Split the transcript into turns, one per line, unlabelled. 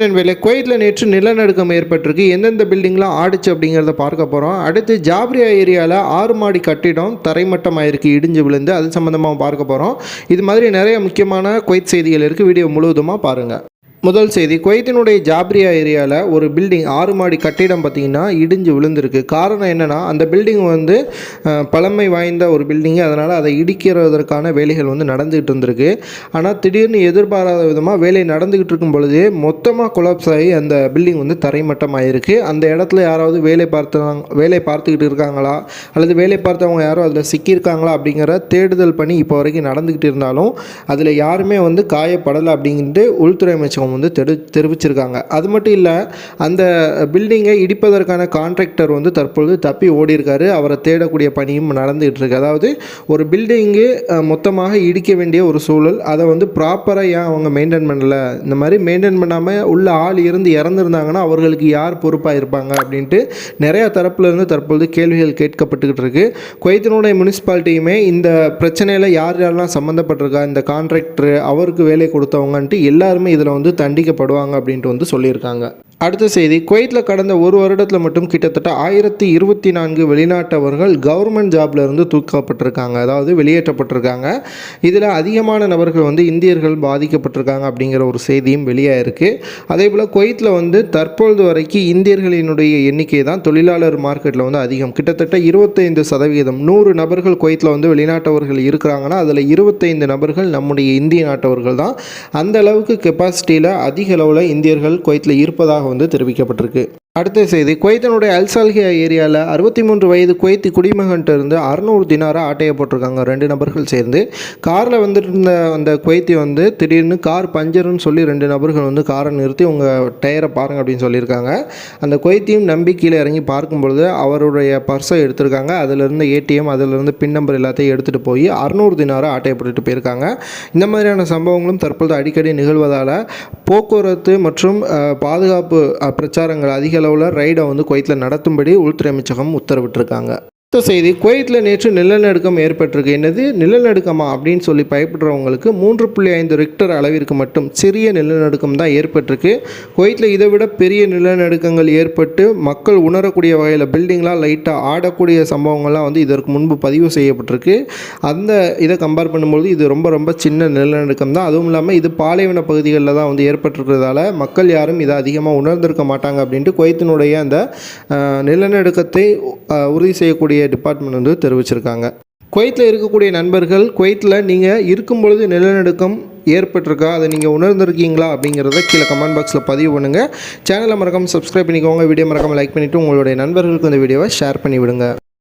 வேலை குவைத்தில் நேற்று நிலநடுக்கம் ஏற்பட்டிருக்கு. எந்தெந்த பில்டிங்லாம் ஆடிச்சு அப்படிங்கிறத பார்க்க போகிறோம் அடுத்து ஜாப்ரியா ஏரியாவில் ஆறு மாடி கட்டிடம் தரைமட்டம் ஆயிருக்கு இடிஞ்சு விழுந்து. அது சம்மந்தமாக பார்க்க போகிறோம் இது மாதிரி நிறைய முக்கியமான குவைத் செய்திகள் இருக்குது வீடியோ முழுவதுமாக பாருங்கள் முதல் செய்தி. குவைத்தினுடைய ஜாப்ரியா ஏரியாவில் ஒரு பில்டிங் ஆறு மாடி கட்டிடம் பார்த்திங்கன்னா இடிஞ்சு விழுந்திருக்கு. காரணம் என்னென்னா அந்த பில்டிங் வந்து பழமை வாய்ந்த ஒரு பில்டிங்கு அதனால் அதை இடிக்கிறதற்கான வேலைகள் வந்து நடந்துகிட்டு இருந்திருக்கு. ஆனால் திடீர்னு எதிர்பாராத விதமாக வேலை நடந்துக்கிட்டு இருக்கும் பொழுது மொத்தமாக கொலாப்ஸ் ஆகி அந்த பில்டிங் வந்து தரைமட்டம் ஆயிருக்கு அந்த இடத்துல யாராவது வேலை பார்த்தாங்க வேலை பார்த்துக்கிட்டு இருக்காங்களா? அல்லது வேலை பார்த்தவங்க யாரும் அதில் சிக்கியிருக்காங்களா? அப்படிங்கிற தேடுதல் பணி இப்போ வரைக்கும் நடந்துக்கிட்டு இருந்தாலும் அதில் யாருமே வந்து காயப்படலை அப்படின்ட்டு உள்துறை அமைச்சகம் வந்து தெரு தெரிவிச்சிருக்காங்க. அது மட்டும் இல்லை அந்த பில்டிங்கை இடிப்பதற்கான கான்ட்ராக்டர் வந்து தற்பொழுது தப்பி ஓடியிருக்காரு. அவரை தேடக்கூடிய பணியும் நடந்துகிட்டு இருக்கு அதாவது ஒரு பில்டிங்கு மொத்தமாக இடிக்க வேண்டிய ஒரு சூழல் அதை வந்து ப்ராப்பராக ஏன் அவங்க மெயின்டைன் பண்ணல? இந்த மாதிரி மெயின்டைன் பண்ணாமல் உள்ள ஆள் இருந்து இறந்துருந்தாங்கன்னா அவர்களுக்கு யார் பொறுப்பாக இருப்பாங்க அப்படின்ட்டு நிறையா தரப்புலேருந்து தற்பொழுது கேள்விகள் கேட்கப்பட்டுக்கிட்டு இருக்கு குவைத்தினுடைய முனிசிபாலிட்டியுமே இந்த பிரச்சனையில் யார் யாரெல்லாம் சம்மந்தப்பட்டிருக்கா இந்த கான்ட்ராக்டர் அவருக்கு வேலை கொடுத்தவங்கன்ட்டு எல்லாருமே இதில் வந்து தண்டிக்கப்படுவாங்க அப்படின்ட்டு வந்து சொல்லியிருக்காங்க. அடுத்த செய்தி குவைத்தில் கடந்த ஒரு வருடத்தில் மட்டும் கிட்டத்தட்ட ஆயிரத்தி இருபத்தி நான்கு வெளிநாட்டவர்கள் கவர்மெண்ட் ஜாப்ல இருந்து தூக்கப்பட்டிருக்காங்க. அதாவது வெளியேற்றப்பட்டிருக்காங்க. இதில் அதிகமான நபர்கள் வந்து இந்தியர்கள் பாதிக்கப்பட்டிருக்காங்க அப்படிங்கிற ஒரு செய்தியும் வெளியாயிருக்கு அதே போல் குவைத்தில் வந்து தற்பொழுது வரைக்கும் இந்தியர்களினுடைய எண்ணிக்கை தான் தொழிலாளர் மார்க்கெட்டில் வந்து அதிகம். கிட்டத்தட்ட இருபத்தைந்து சதவீதம் நூறு நபர்கள் குவைத்தில் வந்து வெளிநாட்டவர்கள் இருக்கிறாங்கன்னா அதில் இருபத்தைந்து நபர்கள் நம்முடைய இந்திய நாட்டவர்கள் தான். அந்த அளவுக்கு கெப்பாசிட்டியில் அதிக அளவில் இந்தியர்கள் குவைத்தில் இருப்பதாக வந்து தெரிவிக்கப்பட்டிருக்கு. அடுத்த செய்தி. குவைத்தனுடைய அல்சால்கியா ஏரியாவில் அறுபத்தி மூன்று வயது குவைத்தி குடிமகன்ட்டு இருந்து அறுநூறு தினாரா ஆட்டைய போட்டிருக்காங்க. ரெண்டு நபர்கள் சேர்ந்து. காரில் வந்துட்டு இருந்த அந்த குவைத்தி வந்து திடீர்னு கார் பஞ்சர்னு சொல்லி ரெண்டு நபர்கள் வந்து காரை நிறுத்தி உங்கள் டயரை பாருங்க அப்படின்னு சொல்லியிருக்காங்க. அந்த குவைத்தியும் நம்பி கீழே இறங்கி பார்க்கும் பொழுது அவருடைய பர்ஸை எடுத்திருக்காங்க. அதிலிருந்து ஏடிஎம் அதிலிருந்து பின் நம்பர் எல்லாத்தையும் எடுத்துகிட்டு போய் அறுநூறு தினாரா ஆட்டைய போட்டுட்டு போயிருக்காங்க. இந்த மாதிரியான சம்பவங்களும் தற்பொழுது அடிக்கடி நிகழ்வதால் போக்குவரத்து மற்றும் பாதுகாப்பு பிரச்சாரங்கள் அதிக அளவில் ரைடை வந்து குவைத்தில் நடத்தும்படி உள்துறை அமைச்சகம் உத்தரவிட்டிருக்காங்க. அடுத்த செய்தி குவைத்தில் நேற்று நிலநடுக்கம் ஏற்பட்டிருக்கு என்னது நிலநடுக்கமா அப்படின்னு சொல்லி பயப்படுறவங்களுக்கு மூன்று புள்ளி ஐந்து ரிக்டர் அளவிற்கு மட்டும் சிறிய நிலநடுக்கம் தான் ஏற்பட்டிருக்கு. குவைத்தில் இதை விட பெரிய நிலநடுக்கங்கள் ஏற்பட்டு மக்கள் உணரக்கூடிய வகையில் பில்டிங்லாம் லைட்டாக ஆடக்கூடிய சம்பவங்கள்லாம் வந்து இதற்கு முன்பு பதிவு செய்யப்பட்டிருக்கு. அந்த இதை கம்பேர் பண்ணும்போது இது ரொம்ப ரொம்ப சின்ன நிலநடுக்கம் தான். அதுவும் இல்லாமல் இது பாலைவன பகுதிகளில் தான் வந்து ஏற்பட்டிருக்கிறதால மக்கள் யாரும் இதை அதிகமாக உணர்ந்திருக்க மாட்டாங்க அப்படின்ட்டு குவைத்தினுடைய அந்த நிலநடுக்கத்தை உறுதி செய்யக்கூடிய டிபார்ட்மெண்ட் வந்து தெரிவிச்சிருக்காங்க. குவைத்தில் இருக்கக்கூடிய நண்பர்கள் குவைத்தில் நீங்கள் இருக்கும் பொழுது நிலநடுக்கம் ஏற்பட்டிருக்கா? அதை நீங்கள் உணர்ந்திருக்கீங்களா? அப்படிங்கிறத கீழே கமெண்ட் பாக்ஸில் பதிவு பண்ணுங்கள் சேனலை மறக்காமல் சப்ஸ்கிரைப் பண்ணிக்கோங்க. வீடியோ மறக்காமல் லைக் பண்ணிவிட்டு உங்களுடைய நண்பர்களுக்கு இந்த வீடியோவை ஷேர் பண்ணி விடுங்க